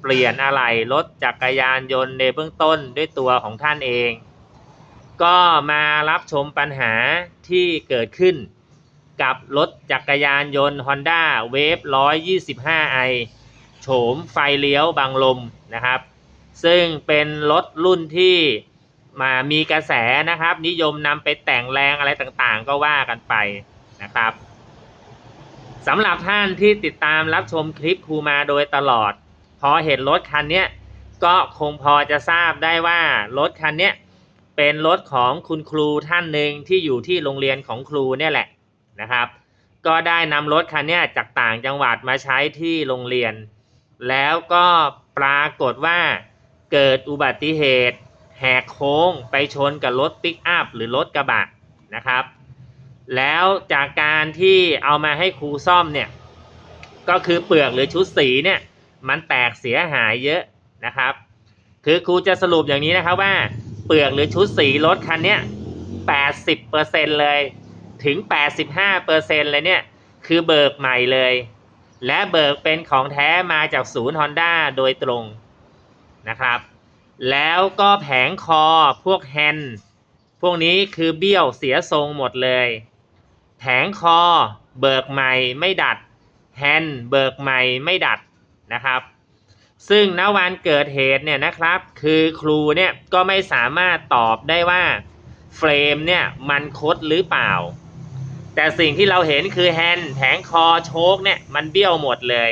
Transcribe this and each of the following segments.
เปลี่ยนอะไหล่รถจักรยานยนต์ในเบื้องต้นด้วยตัวของท่านเอง ก็มารับชมปัญหาที่เกิดขึ้น กับรถจักรยานยนต์ Honda Wave 125i โฉมไฟเลี้ยวบังลมนะครับ ซึ่งเป็นรถรุ่นที่มามีกระแสนะครับ นิยมนำไปแต่งแรงอะไรต่างๆ ก็ว่ากันไปนะครับสำหรับท่านที่ติดตามรับชมคลิปครูมาโดยตลอด พอเห็นรถคันนี้ก็คงพอจะทราบได้ว่ารถคันนี้เป็นรถของคุณครูท่านหนึ่งที่อยู่ที่โรงเรียนของครูเนี่ยแหละนะครับ ก็ได้นำรถคันนี้จากต่างจังหวัดมาใช้ที่โรงเรียน แล้วก็ปรากฏว่าเกิดอุบัติเหตุ แหกโค้งไปชนกับรถปิกอัพหรือรถกระบะนะครับ แล้วจากการที่เอามาให้ครูซ่อมเนี่ยก็คือเปลือกหรือชุดสีเนี่ย มันแตกเสียหายเยอะนะครับ คือครูจะสรุปอย่างนี้นะครับว่าเปลือกหรือชุดสีรถคันเนี้ย80%เลยถึง 85%เลยเนี่ยคือเบิกใหม่เลย และเบิกเป็นของแท้มาจากศูนย์ Honda โดยตรงนะครับ แล้วก็แผงคอพวกแฮนด์พวกนี้คือเบี้ยวเสียทรงหมดเลย แผงคอเบิกใหม่ไม่ดัดแฮนด์เบิกใหม่ไม่ดัด นะครับ ซึ่งณวันเกิดเหตุเนี่ยนะครับ คือครูเนี่ยก็ไม่สามารถตอบได้ว่าเฟรมเนี่ยมันคดหรือเปล่า แต่สิ่งที่เราเห็นคือแฮนด์แผงคอโชคเนี่ยมันเบี้ยวหมดเลย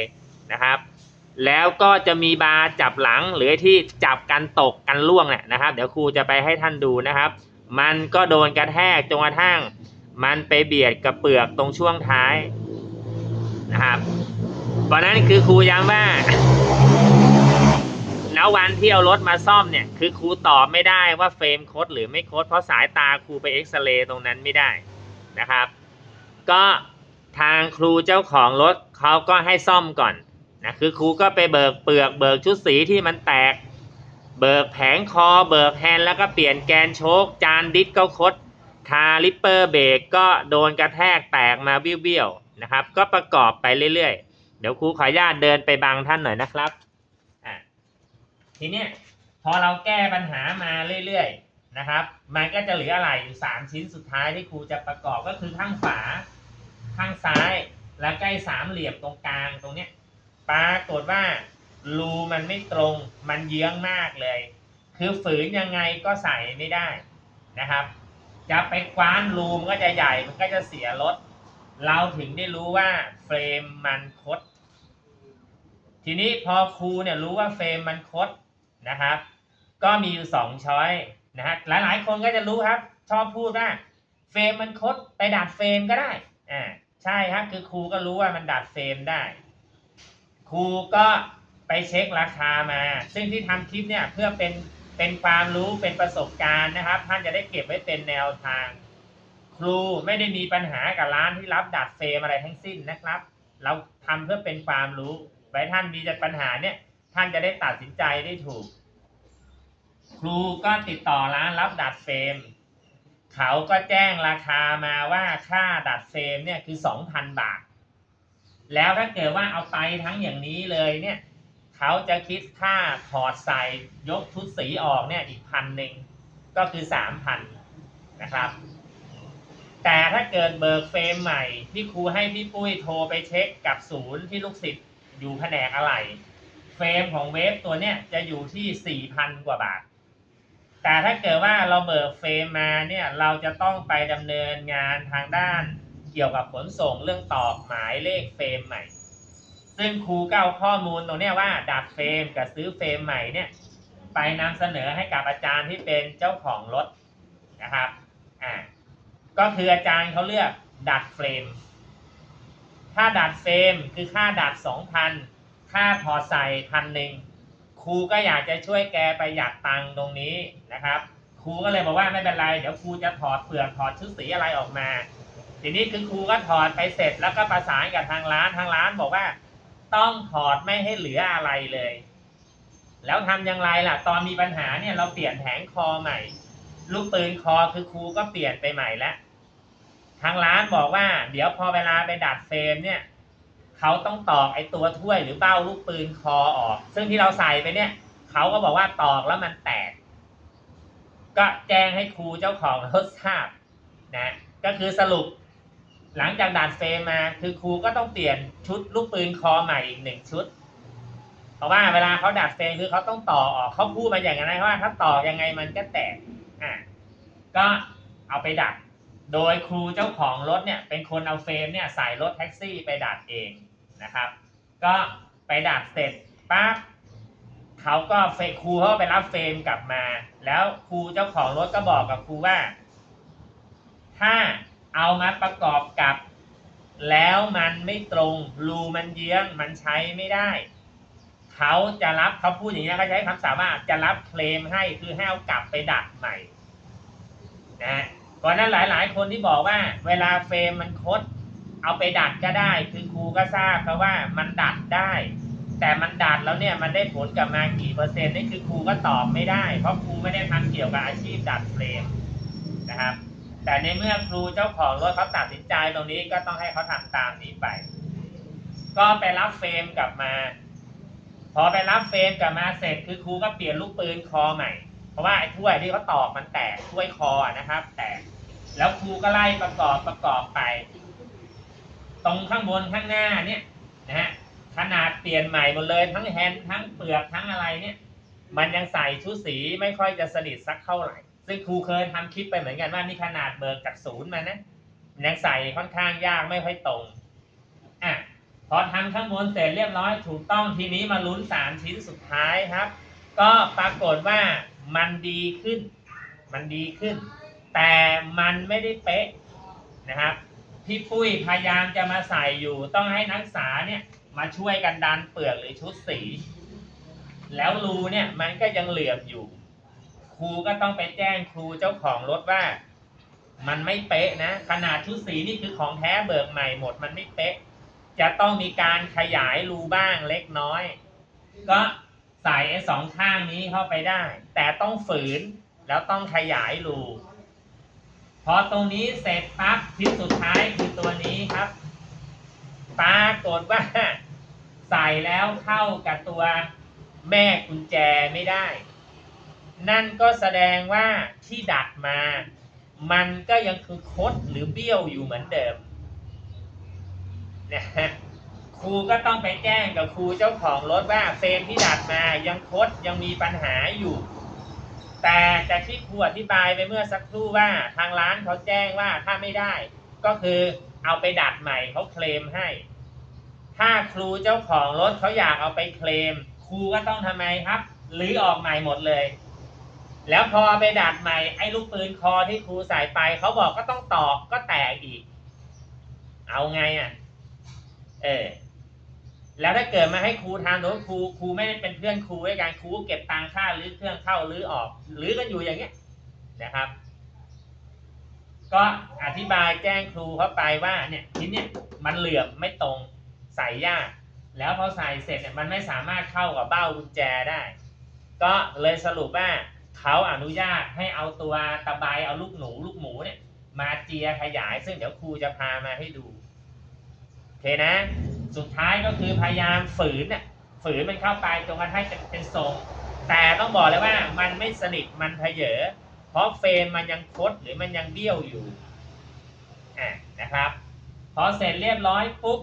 นะครับแล้วก็จะมีบาร์จับหลังหรือที่จับกันตกกันล่วงเนี่ยนะครับ เดี๋ยวครูจะไปให้ท่านดูนะครับ มันก็โดนกระแทกจนกระทั่ง มันไปเบียดกับเปลือกตรงช่วงท้ายนะครับ เพราะนั้นคือครูย้ำว่าณวันที่เอารถมาซ่อมเนี่ย คือครูตอบไม่ได้ว่าเฟรมโคดหรือไม่โคดเพราะสายตาครูไปเอ็กซเรย์ตรงนั้นไม่ได้นะครับ ก็ทางครูเจ้าของรถเขาก็ให้ซ่อมก่อนนะคือครูก็ไปเบิกเปลือกเบิกชุดสีที่มันแตก เบิกแผงคอ เบิกแฮนแล้วก็เปลี่ยนแกนโชคจานดิสก็คดคาลิปเปอร์เบรกก็โดนกระแทกแตกมาเบี้ยวๆนะครับ ก็ประกอบไปเรื่อยๆ เดี๋ยวครูขออนุญาตเดินไปบังท่านหน่อยนะครับอะทีเนี้ยพอเราแก้ปัญหามาเรื่อยๆนะครับ มันก็จะเหลืออะไรอยู่สามชิ้นสุดท้ายที่ครูจะประกอบก็คือข้างฝาข้างซ้ายและใกล้สามเหลี่ยมตรงกลางตรงเนี้ยปรากฏว่ารูมันไม่ตรงมันเยื้องมากเลย คือฝืนยังไงก็ใส่ไม่ได้นะครับ จะไปคว้านรูมันก็จะใหญ่มันก็จะเสียรถ เราถึงได้รู้ว่าเฟรมมันคด ทีนี้พอครูเนี่ยรู้ว่าเฟรมมันคดนะครับ ก็มีอยู่สองช้อยนะฮะหลายๆ คนก็จะรู้ครับ ชอบพูดว่าเฟรมมันคดไปดัดเฟรมก็ได้อ่าใช่ครับคือครูก็รู้ว่ามันดัดเฟรมได้ ครูก็ไปเช็คราคามา ซึ่งที่ทำคลิปเนี่ยเพื่อเป็นเป็นความรู้เป็นประสบการณ์นะครับ ท่านจะได้เก็บไว้เป็นแนวทาง ครูไม่ได้มีปัญหากับร้านที่รับดัดเฟรมอะไรทั้งสิ้นนะครับ เราทำเพื่อเป็นความรู้ ไว้ท่านมีปัญหาเนี่ยท่านจะได้ตัดสินใจได้ถูก ครูก็ติดต่อร้านรับดัดเฟรมเขาก็แจ้งราคามาว่าค่าดัดเฟรมเนี่ยคือสองพันบาท แล้วถ้าเกิดว่าเอาไปทั้งอย่างนี้เลยเนี่ยเขาจะคิดค่าถอดใส่ยกชุดสีออกเนี่ยอีกพันหนึ่งก็คือสามพันนะครับ แต่ถ้าเกิดเบิกเฟรมใหม่ ที่ครูให้พี่ปุ้ยโทรไปเช็คกับศูนย์ที่ลูกศิษย์อยู่แผนกอะไร เฟรมของเวฟตัวเนี้ยจะอยู่ที่สี่พันกว่าบาท แต่ถ้าเกิดว่าเราเบิกเฟรมมาเนี่ยเราจะต้องไปดำเนินงานทางด้านเกี่ยวกับขนส่งเรื่องตอกหมายเลขเฟรมใหม่ ซึ่งครูก็เอาข้อมูลตรงเนี้ยว่าดัดเฟรมกับซื้อเฟรมใหม่เนี่ยไปนำเสนอให้กับอาจารย์ที่เป็นเจ้าของรถนะครับ ก็คืออาจารย์เขาเลือกดัดเฟรมถ้าดัดเฟรมคือค่าดัดสองพันค่าถอใส่พันหนึ่งครูก็อยากจะช่วยแกประหยัดตังค์ตรงนี้นะครับ ครูก็เลยบอกว่าไม่เป็นไรเดี๋ยวครูจะถอดเปลือกถอดชุดสีอะไรออกมา ทีนี้คือครูก็ถอดไปเสร็จแล้วก็ประสานกับทางร้านทางร้านบอกว่า ต้องถอดไม่ให้เหลืออะไรเลย แล้วทำอย่างไรล่ะ ตอนมีปัญหาเนี่ยเราเปลี่ยนแผงคอใหม่ ลูกปืนคอคือครูก็เปลี่ยนไปใหม่แล้วางร้านบอกว่า เดี๋ยวพอเวลาไปดัดเฟรมเนี่ยเขาต้องตอกไอตัวถ้วยหรือเบ้าลูกปืนคอออก ซึ่งที่เราใส่ไปเนี่ยเขาก็บอกว่าตอกแล้วมันแตก ก็แจ้งให้ครูเจ้าของรถทราบนะก็คือสรุป หลังจากดัดเฟรมมา คือครูก็ต้องเปลี่ยนชุดลูกปืนคอใหม่อีกหนึ่งชุด เพราะว่าเวลาเขาดัดเฟรมคือเขาต้องต่อออกเขาพูดมาอย่างนั้นนะว่าถ้าต่อยังไงมันก็แตกอะก็เอาไปดัด โดยครูเจ้าของรถเนี่ยเป็นคนเอาเฟรมเนี่ยใส่รถแท็กซี่ไปดัดเองนะครับ ก็ไปดัดเสร็จปั๊บเขาก็เฟครูเขาก็ไปรับเฟรมกลับมา แล้วครูเจ้าของรถก็บอกกับครูว่า ถ้าเอามาประกอบกับ แล้วมันไม่ตรงรูมันเยื้องมันใช้ไม่ได้เขาจะรับเขาพูดอย่างนี้เขาใช้คำสามารถจะรับเคลมให้คือให้เอากลับไปดัดใหม่นะ ฮะนนั้นหลาย ๆ คนที่บอกว่า เวลาเฟรมมันคด เอาไปดัดก็ได้ คือครูก็ทราบเพราะว่ามันดัดได้ แต่มันดัดแล้วเนี่ยมันได้ผลกลับมากี่เปอร์เซ็นต์นี่คือครูก็ตอบไม่ได้ เพราะครูไม่ได้ทำเกี่ยวกับอาชีพดัดเฟรมนะครับ แต่ในเมื่อครูเจ้าของรถเขาตัดสินใจตรงนี้ก็ต้องให้เขาทำตามนี้ไป ก็ไปรับเฟรมกลับมา พอไปรับเฟรมกลับมาเสร็จคือครูก็เปลี่ยนลูกปืนคอใหม่ เพราะว่าไอ้ถ้วยที่เขาตอกมันแตกถ้วยคอนะครับ แตก แล้วครูก็ไล่ประกอบประกอบไป ตรงข้างบนข้างหน้าเนี่ยนะฮะขนาดเปลี่ยนใหม่หมดเลยทั้งแฮนด์ทั้งเปลือกทั้งอะไรเนี่ย มันยังใส่ชุดสีไม่ค่อยจะสนิทสักเท่าไหร่ ซึ่งครูเคยทำคลิปไปเหมือนกันว่านี่ขนาดเบิกจากศูนย์มานะมันยังใส่ค่อนข้างยากไม่ค่อยตรงอะพอทำข้างบนเสร็จเรียบร้อยถูกต้องทีนี้มาลุ้นสามชิ้นสุดท้ายครับ ก็ปรากฏว่ามันดีขึ้น มันดีขึ้น แต่มันไม่ได้เป๊ะนะครับพี่ปุ้ยพยายามจะมาใส่อยู่ต้องให้นักศึกษาเนี่ยมาช่วยกันดันเปลือกหรือชุดสี แล้วรูเนี่ยมันก็ยังเหลื่อมอยู่ ครูก็ต้องไปแจ้งครูเจ้าของรถว่า มันไม่เป๊ะนะขนาดชุดสีนี่คือของแท้เบิกใหม่หมดมันไม่เป๊ะ จะต้องมีการขยายรูบ้างเล็กน้อย ก็ใส่ไอ้สองข้างนี้เข้าไปได้ แต่ต้องฝืนแล้วต้องขยายรู พอตรงนี้เสร็จปั๊บชิ้นสุดท้ายคือตัวนี้ครับปรากฏว่า ใส่แล้วเข้ากับตัวแม่กุญแจไม่ได้ นั่นก็แสดงว่าที่ดัดมา มันก็ยังคือคดหรือเบี้ยวอยู่เหมือนเดิมนะฮะครูก็ต้องไปแจ้งกับครูเจ้าของรถว่าเฟรมที่ดัดมายังคดยังมีปัญหาอยู่ แต่จากที่ครูอธิบายไปเมื่อสักครู่ว่าทางร้านเขาแจ้งว่าถ้าไม่ได้ ก็คือเอาไปดัดใหม่เขาเคลมให้ ถ้าครูเจ้าของรถเขาอยากเอาไปเคลม ครูก็ต้องทำไมครับหรือออกใหม่หมดเลย แล้วพอเอาไปดัดใหม่ไอ้ลูกปืนคอที่ครูใส่ไปเขาบอกก็ต้องตอกก็แตกอีก เอาไงอะ เออ แล้วถ้าเกิดมาให้ครูทำโดยครูครูไม่ได้เป็นเพื่อนครูด้วยกันครูเก็บตังค่าหรือเครื่องเข้าหรือออก หรือกันอยู่อย่างเงี้ยนะครับ ก็อธิบายแจ้งครูเข้าไปว่าเนี่ยชิ้นเนี่ยมันเหลื่อมไม่ตรงใส่ยากแล้วพอใส่เสร็จเนี่ยมันไม่สามารถเข้ากับเบ้ากุญแจได้ ก็เลยสรุปว่าเขาอนุญาตให้เอาตัวตะไบเอาลูกหนูลูกหมูเนี่ยมาเจียขยาย ซึ่งเดี๋ยวครูจะพามาให้ดูโอเคนะ สุดท้ายก็คือพยายามฝืนน่ะฝืนมันเข้าไปจนกระทั่งเป็นทรง แต่ต้องบอกเลยว่ามันไม่สนิทมันเพเยอเพราะเฟรมมันยังคดหรือมันยังเบี้ยวอยู่อะนะครับพอเสร็จเรียบร้อยปุ๊บ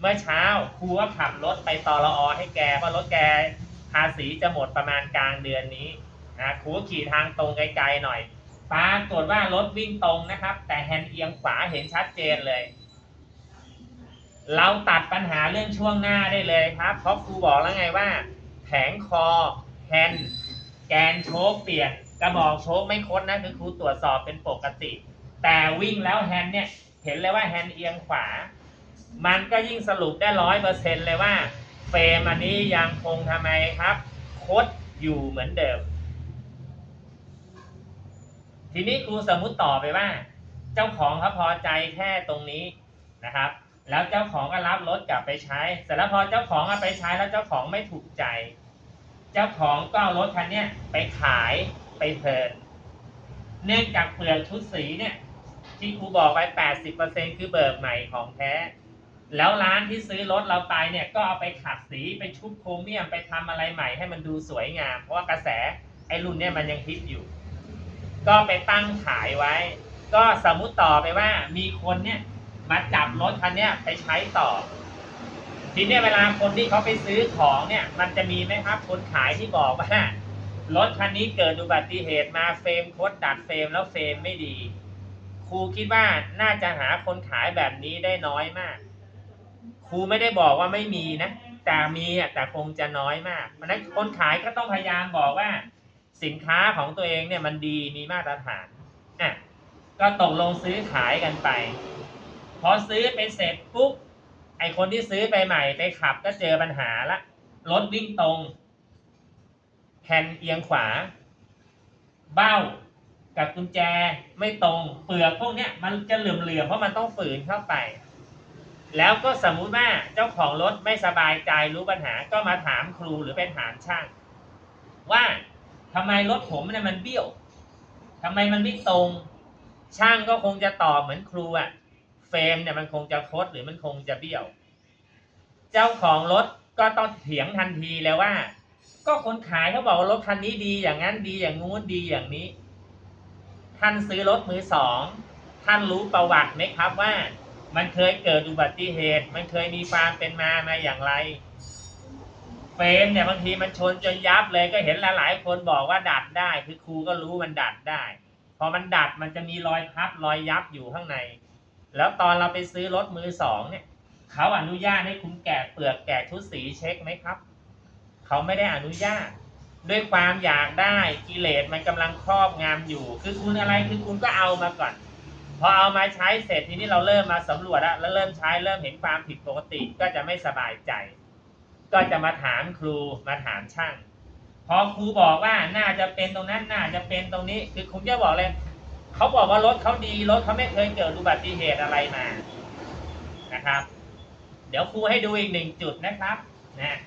เมื่อเช้าครูก็ขับรถไปตอรอให้แกเพราะรถแกภาษีจะหมดประมาณกลางเดือนนี้นะครูขี่ทางตรงไกลๆหน่อยปรากฏว่ารถวิ่งตรงนะครับ แต่แฮนด์เอียงขวาเห็นชัดเจนเลย เราตัดปัญหาเรื่องช่วงหน้าได้เลยครับ เพราะครูบอกแล้วไงว่า แผงคอแฮนแกนโชคเปลี่ยนกระบอกโชคไม่คดนะคือครูตรวจสอบเป็นปกติ แต่วิ่งแล้วแฮนเนี่ยเห็นเลยว่าแฮนเอียงขวา มันก็ยิ่งสรุปได้ร้อยเปอร์เซ็นเลยว่า เฟรมอันนี้ยังคงทำไมครับ คดอยู่เหมือนเดิม ทีนี้ครูสมมุติต่อไปว่า เจ้าของเขาพอใจแค่ตรงนี้นะครับ แล้วเจ้าของก็รับรถกลับไปใช้เสร็จแล้วพอเจ้าของเอาไปใช้แล้วเจ้าของไม่ถูกใจ เจ้าของก็เอารถคันนี้ไปขายไปเพลินเนื่องจากเปลือกชุดสีเนี่ย ที่ครูบอกไป 80%คือเบิกใหม่ของแท้ แล้วร้านที่ซื้อรถเราไปเนี่ยก็เอาไปขัดสีไปชุบโครเมียมไปทำอะไรใหม่ให้มันดูสวยงาม เพราะว่ากระแสไอ้รุ่นเนี่ยมันยังฮิตอยู่ ก็ไปตั้งขายไว้ ก็สมมุติต่อไปว่ามีคนเนี่ย มาจับรถคันเนี้ยไปใช้ต่อ ทีเนี้ยเวลาคนที่เขาไปซื้อของเนี่ย มันจะมีไหมครับ คนขายที่บอกว่ารถคันนี้เกิดอุบัติเหตุมาเฟรมโคดดัดเฟรมแล้วเฟรมไม่ดี ครูคิดว่าน่าจะหาคนขายแบบนี้ได้น้อยมาก ครูไม่ได้บอกว่าไม่มีนะแต่มีอะแต่คงจะน้อยมากเพราะฉะนั้นคนขายก็ต้องพยายามบอกว่า สินค้าของตัวเองเนี่ยมันดีมีมาตรฐานอะก็ตกลงซื้อขายกันไป พอซื้อไปเสร็จปุ๊บไอคนที่ซื้อไปใหม่ไปขับก็เจอปัญหาละรถวิ่งตรงแผ่นเอียงขวา เบ้ากับกุญแจไม่ตรงเปลือกพวกเนี้ยมันจะเหลื่อมๆเพราะมันต้องฝืนเข้าไป แล้วก็สมมุติว่าเจ้าของรถไม่สบายใจรู้ปัญหาก็มาถามครูหรือไปถามช่าง ว่าทำไมรถผมเนี่ยมันเบี้ยวทำไมมันไม่ตรง ช่างก็คงจะตอบเหมือนครูอะ เฟรมเนี่ยมันคงจะคดหรือมันคงจะเบี้ยว เจ้าของรถก็ต้องเถียงทันทีเลยว่า ก็คนขายเขาบอกว่ารถคันนี้ดีอย่างนั้นดีอย่างงู้นดีอย่างนี้ ท่านซื้อรถมือสองท่านรู้ประวัติไหมครับว่า มันเคยเกิดอุบัติเหตุ มันเคยมีความเป็นมามาอย่างไรเฟรมเนี่ยบางทีมันชนจนยับเลยก็เห็นหลายๆคนบอกว่าดัดได้คือครูก็รู้มันดัดได้ พอมันดัดมันจะมีรอยพับรอยยับอยู่ข้างใน แล้วตอนเราไปซื้อรถมือสองเนี่ยเขาอนุญาตให้คุณแกะเปลือกแกะชุดสีเช็คไหมครับ เขาไม่ได้อนุญาต ด้วยความอยากได้กิเลสมันกำลังครอบงำอยู่ คือคุณอะไรคือคุณก็เอามาก่อน พอเอามาใช้เสร็จทีนี้เราเริ่มมาสำรวจแล้วแล้วเริ่มใช้เริ่มเห็นความผิดปกติก็จะไม่สบายใจ ก็จะมาถามครูมาถามช่างพอครูบอกว่าน่าจะเป็นตรงนั้นน่าจะเป็นตรงนี้ คือคุณจะบอกเลย เขาบอกว่ารถเขาดีรถเขาไม่เคยเกิดอุบัติเหตุอะไรมานะครับ เดี๋ยวครูให้ดูอีกหนึ่งจุดนะครับนะ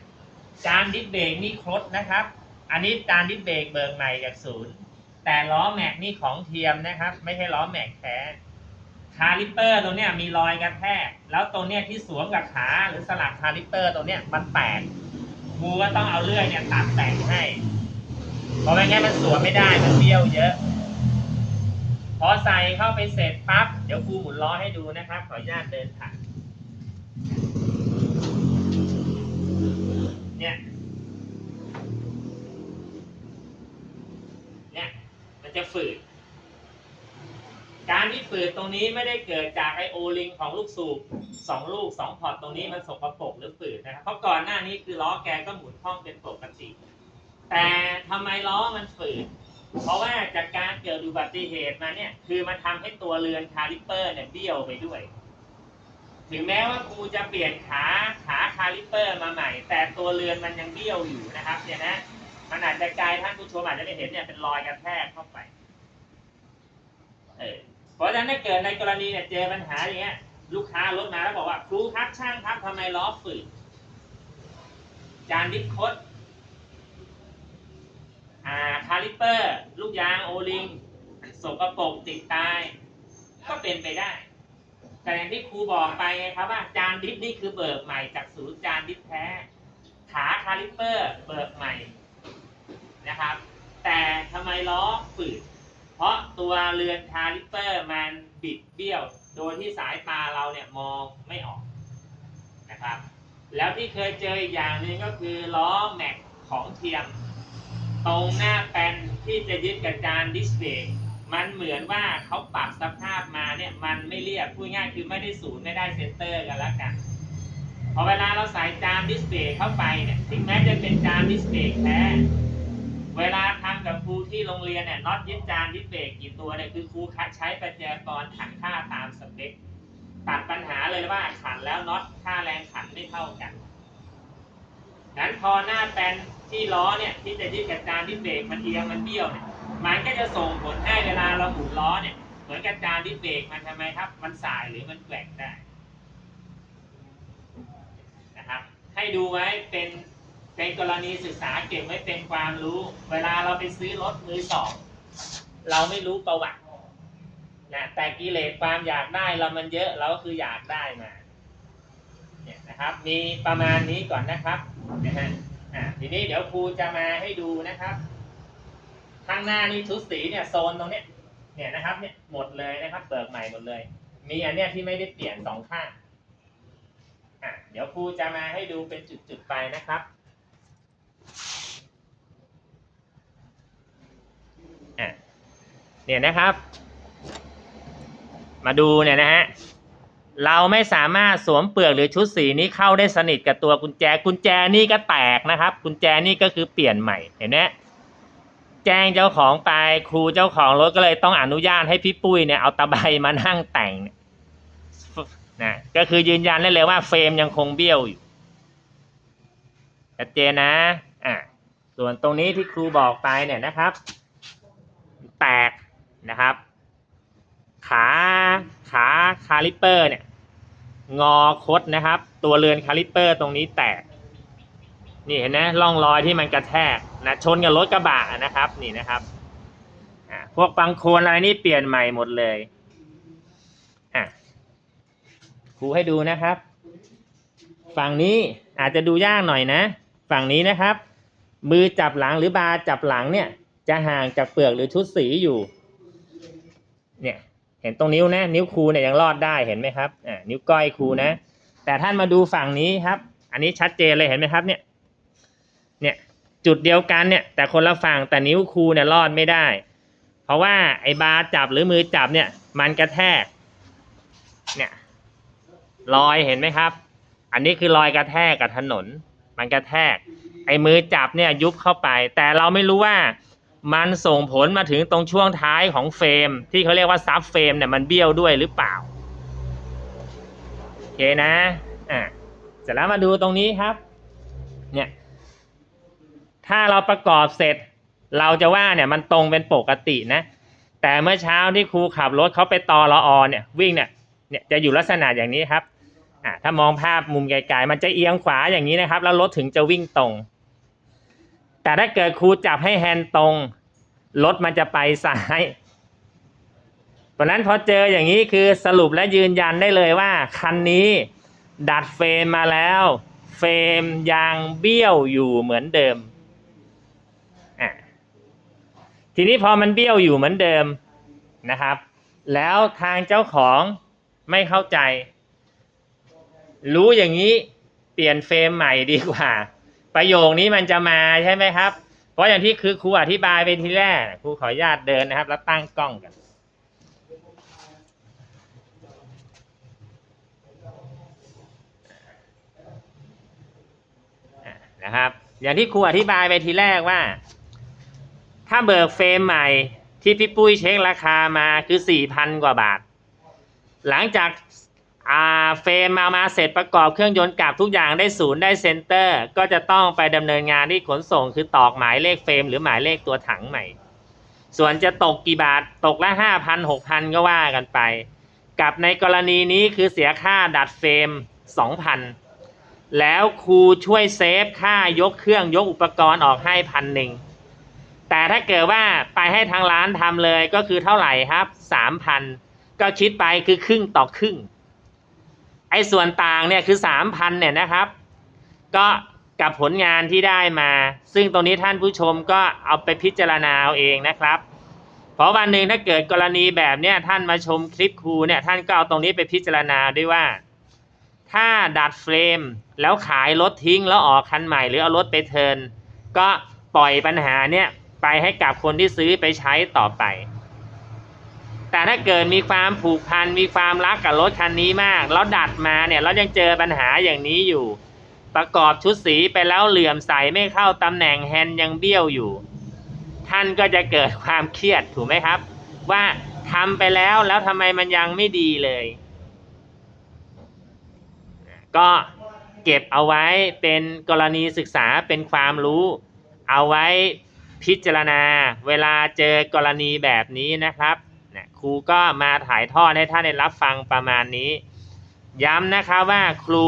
จานดิสเบรกนี่ครดนะครับ อันนี้จานดิสเบรกเบิกใหม่จากศูนย์แต่ล้อแม็กนี่ของเทียมนะครับ ไม่ใช่ล้อแม็กแท้คาลิปเปอร์ตรงเนี้ยมีรอยกระแทกแล้วตรงเนี้ยที่สวมกับขาหรือสลักคาลิปเปอร์ตรงเนี้ยมันแตกครูก็ต้องเอาเลื่อยเนี่ยตัดแต่งให้เพราะไม่งั้นมันสวมไม่ได้มันเบี้ยวเยอะ อใส่เข้าไปเสร็จปั๊บ เดี๋ยวครูหมุนล้อให้ดูนะครับ ขออนุญาตเดินผ่านเนี่ย เนี่ย มันจะฝืด การที่ฝืดตรงนี้ไม่ได้เกิดจากไอโอลิงของลูกสูบสองลูกสองพอร์ตตรงนี้มันสกปรกหรือฝืดนะครับ เพราะก่อนหน้านี้คือล้อแกก็หมุนคล่องเป็นปกติ แต่ทำไมล้อมันฝืด เพราะว่าจากการเกิดอุบัติเหตุมาเนี่ย คือมันทำให้ตัวเรือนคาลิปเปอร์เนี่ยเบี้ยวไปด้วย ถึงแม้ว่าครูจะเปลี่ยนขาขาคาลิปเปอร์มาใหม่ แต่ตัวเรือนมันยังเบี้ยวอยู่นะครับ เนี่ยนะมันอาจจะกลายท่านผู้ชมอาจจะไม่เห็นเนี่ยเป็นรอยกระแทกเข้าไปเออเพราะฉะนั้นถ้าเกิดในกรณีเนี่ยเจอปัญหาอย่างเงี้ย ลูกค้ารถมาแล้วบอกว่า ครูครับช่างครับทำไมล้อฝืดจานดิสโคด ลิปเปอร์ ลูกยางโอลิงสกปรกติดตาย ก็เป็นไปได้ แต่อย่างที่ครูบอกไปไงครับว่าจานดิสนี่คือเบิกใหม่จากศูนย์จานดิสแท้ ขาคาลิปเปอร์เบิกใหม่นะครับ แต่ทำไมล้อฝืดเพราะตัวเรือนคาลิปเปอร์มันบิดเบี้ยว โดยที่สายตาเราเนี่ยมองไม่ออกนะครับ แล้วที่เคยเจออีกอย่างหนึ่งก็คือล้อแม็กของเทียม ตรงหน้าแปนที่จะยึดกับจานดิสเบกมันเหมือนว่าเขาปรับสภาพมาเนี่ยมันไม่เรียบพูดง่ายคือไม่ได้ศูนย์ไม่ได้เซนเตอร์กันแล้วกันพอเวลาเราใส่จานดิสเบกเข้าไปเนี่ยถึงแม้จะเป็นจานดิสเบกแท้เวลาทำกับครูที่โรงเรียนเนี่ยน็อตยึดจานดิสเบรกกี่ตัวเนี่ยคือครูคัดใช้ประแจกรขันค่าตามสเปคตัดปัญหาเลยว่าขันแล้วน็อตค่าแรงขันไม่เท่ากัน งั้นพอหน้าแปนที่ล้อเนี่ยที่จะยึดกับจานที่เบรกมันเอียงมันเบี้ยวเนี่ยมันก็จะส่งผลให้เวลาเราหมุนล้อเนี่ยเหมือนกับจานที่เบรกมันทำไมครับ มันสายหรือมันแกว่งได้นะครับ ให้ดูไว้เป็นเป็นกรณีศึกษาเก็บไว้เป็นความรู้ เวลาเราไปซื้อรถมือสองเราไม่รู้ประวัตินะแต่กิเลสความอยากได้เรามันเยอะเราก็คืออยากได้มา นะครับ มีประมาณนี้ก่อนนะครับนะฮะอ่าทีนี้เดี๋ยวครูจะมาให้ดูนะครับข้างหน้านี่ชุดสีเนี่ยโซนตรงเนี้ยเนี่ยนะครับเนี่ยหมดเลยนะครับเปิดใหม่หมดเลย มีอันเนี้ยที่ไม่ได้เปลี่ยนสองข้างอะเดี๋ยวครูจะมาให้ดูเป็นจุดๆไปนะครับอะเนี่ยนะครับ มาดูเนี่ยนะฮะ เราไม่สามารถสวมเปลือกหรือชุดสีนี้เข้าได้สนิทกับตัวกุญแจ กุญแจนี่ก็แตกนะครับ กุญแจนี่ก็คือเปลี่ยนใหม่เห็นไหมแจ้งเจ้าของไปครูเจ้าของรถก็เลยต้องอนุญาตให้พี่ปุ้ยเนี่ยเอาตะไบมานั่งแต่งเนี่ยนะก็คือยืนยันได้เลยว่าเฟรมยังคงเบี้ยวอยู่ชัดเจนนะอะส่วนตรงนี้ที่ครูบอกไปเนี่ยนะครับ แตกนะครับ ขาขาคาลิปเปอร์เนี่ยงอคดนะครับ ตัวเรือนคาลิปเปอร์ตรงนี้แตก นี่เห็นไหมร่องรอยที่มันกระแทกนะชนกับรถกระบะนะครับนี่นะครับพวกบังโคลนอะไรนี่เปลี่ยนใหม่หมดเลยอะครูให้ดูนะครับ ฝั่งนี้อาจจะดูยากหน่อยนะ ฝั่งนี้นะครับ มือจับหลังหรือบาจับหลังเนี่ย จะห่างจากเปลือกหรือชุดสีอยู่ เนี่ย เห็นตรงนิ้วนะ นิ้วครูเนี่ยยังรอดได้เห็นไหมครับอ่านิ้วก้อยครูนะ แต่ท่านมาดูฝั่งนี้ครับ อันนี้ชัดเจนเลยเห็นไหมครับเนี่ยเนี่ยจุดเดียวกันเนี่ย แต่คนละฝั่งแต่นิ้วครูเนี่ยรอดไม่ได้ เพราะว่าไอ้บาจับหรือมือจับเนี่ย มันกระแทกเนี่ยรอยเห็นไหมครับ อันนี้คือรอยกระแทกกับถนน มันกระแทก ไอ้มือจับเนี่ยยุบเข้าไป แต่เราไม่รู้ว่า มันส่งผลมาถึงตรงช่วงท้ายของเฟรม ที่เขาเรียกว่าซับเฟรมเนี่ยมันเบี้ยวด้วยหรือเปล่าโอเคนะอะเสร็จแล้วมาดูตรงนี้ครับเนี่ยถ้าเราประกอบเสร็จ เราจะว่าเนี่ยมันตรงเป็นปกตินะ แต่เมื่อเช้าที่ครูขับรถเขาไปตอรออเนี่ยวิ่งเนี่ยเนี่ยจะอยู่ลักษณะอย่างนี้ครับอ่าถ้ามองภาพมุมไกลๆมันจะเอียงขวาอย่างนี้นะครับ แล้วรถถึงจะวิ่งตรง แต่ถ้าเกิดครูจับให้แฮนด์ตรง รถมันจะไปซ้ายเพราะนั้นพอเจออย่างนี้คือสรุปและยืนยันได้เลยว่า คันนี้ ดัดเฟรมมาแล้ว เฟรมยางเบี้ยวอยู่เหมือนเดิม ทีนี้พอมันเบี้ยวอยู่เหมือนเดิมนะครับ แล้วทางเจ้าของไม่เข้าใจ รู้อย่างนี้เปลี่ยนเฟรมใหม่ดีกว่า ประโยคนี้มันจะมาใช่ไหมครับ เพราะอย่างที่คือครูอธิบายไปทีแรกครูขออนุญาตเดินนะครับ แล้วตั้งกล้องกันนะครับ อย่างที่ครูอธิบายไปทีแรกว่า ถ้าเบิกเฟรมใหม่ที่พี่ปุ้ยเช็คราคามาคือสี่พันกว่าบาท หลังจาก อ่าเฟรมมามาเสร็จประกอบเครื่องยนต์กลับทุกอย่างได้ศูนย์ได้เซนเตอร์ ก็จะต้องไปดำเนินงานที่ขนส่งคือตอกหมายเลขเฟรมหรือหมายเลขตัวถังใหม่ ส่วนจะตกกี่บาทตกละห้าพันหกพันก็ว่ากันไป กับในกรณีนี้คือเสียค่าดัดเฟรมสองพันแล้วครูช่วยเซฟค่ายกเครื่องยกอุปกรณ์ออกให้พันหนึ่งแต่ถ้าเกิดว่าไปให้ทางร้านทำเลยก็คือเท่าไหร่ครับสามพันก็คิดไปคือครึ่งต่อครึ่ง ไอ้ส่วนต่างเนี่ยคือสามพันเนี่ยนะครับ ก็กับผลงานที่ได้มา ซึ่งตรงนี้ท่านผู้ชมก็เอาไปพิจารณาเอาเองนะครับ เพราะวันหนึ่งถ้าเกิดกรณีแบบเนี้ยท่านมาชมคลิปครูเนี่ยท่านก็เอาตรงนี้ไปพิจารณาด้วยว่า ถ้าดัดเฟรมแล้วขายรถทิ้งแล้วออกคันใหม่หรือเอารถไปเทิร์นก็ปล่อยปัญหาเนี่ยไปให้กับคนที่ซื้อไปใช้ต่อไป แต่ถ้าเกิดมีความผูกพันมีความรักกับรถคันนี้มากแล้วดัดมาเนี่ยแล้วยังเจอปัญหาอย่างนี้อยู่ ประกอบชุดสีไปแล้วเหลื่อมใสไม่เข้าตำแหน่งแฮนด์ยังเบี้ยวอยู่ ท่านก็จะเกิดความเครียดถูกไหมครับ ว่าทำไปแล้วแล้วทำไมมันยังไม่ดีเลย ก็เก็บเอาไว้เป็นกรณีศึกษาเป็นความรู้ เอาไว้พิจารณาเวลาเจอกรณีแบบนี้นะครับ รูก็มาถ่ายทอดให้ท่านได้รับฟังประมาณนี้ ย้ำนะคะว่าครู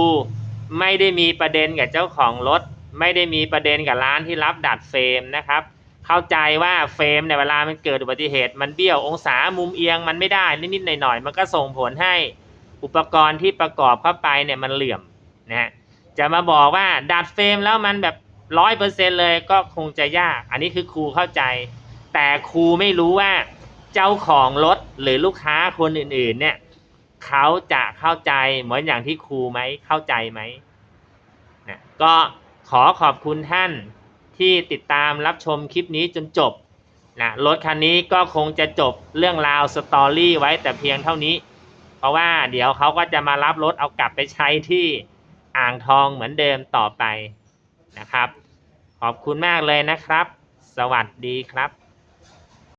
ไม่ได้มีประเด็นกับเจ้าของรถ ไม่ได้มีประเด็นกับร้านที่รับดัดเฟรมนะครับ เข้าใจว่าเฟรมเนี่ยเวลามันเกิดอุบัติเหตุ มันเบี้ยวองศามุมเอียงมันไม่ได้นิดๆหน่อยๆมันก็ส่งผลให้อุปกรณ์ที่ประกอบเข้าไปเนี่ยมันเหลื่อมนะฮะจะมาบอกว่าดัดเฟรมแล้วมันแบบร้อยเปอร์เซ็นเลยก็คงจะยาก อันนี้คือครูเข้าใจ แต่ครูไม่รู้ว่า เจ้าของรถ หรือลูกค้าคนอื่นๆ เนี่ยเขาจะเข้าใจเหมือนอย่างที่ครูไหมเข้าใจไหมนะก็ขอขอบคุณท่านที่ติดตามรับชมคลิปนี้จนจบนะรถคันนี้ก็คงจะจบเรื่องราวสตอรี่ไว้แต่เพียงเท่านี้ เพราะว่าเดี๋ยวเขาก็จะมารับรถเอากลับไปใช้ที่อ่างทองเหมือนเดิมต่อไปนะครับ ขอบคุณมากเลยนะครับ สวัสดีครับ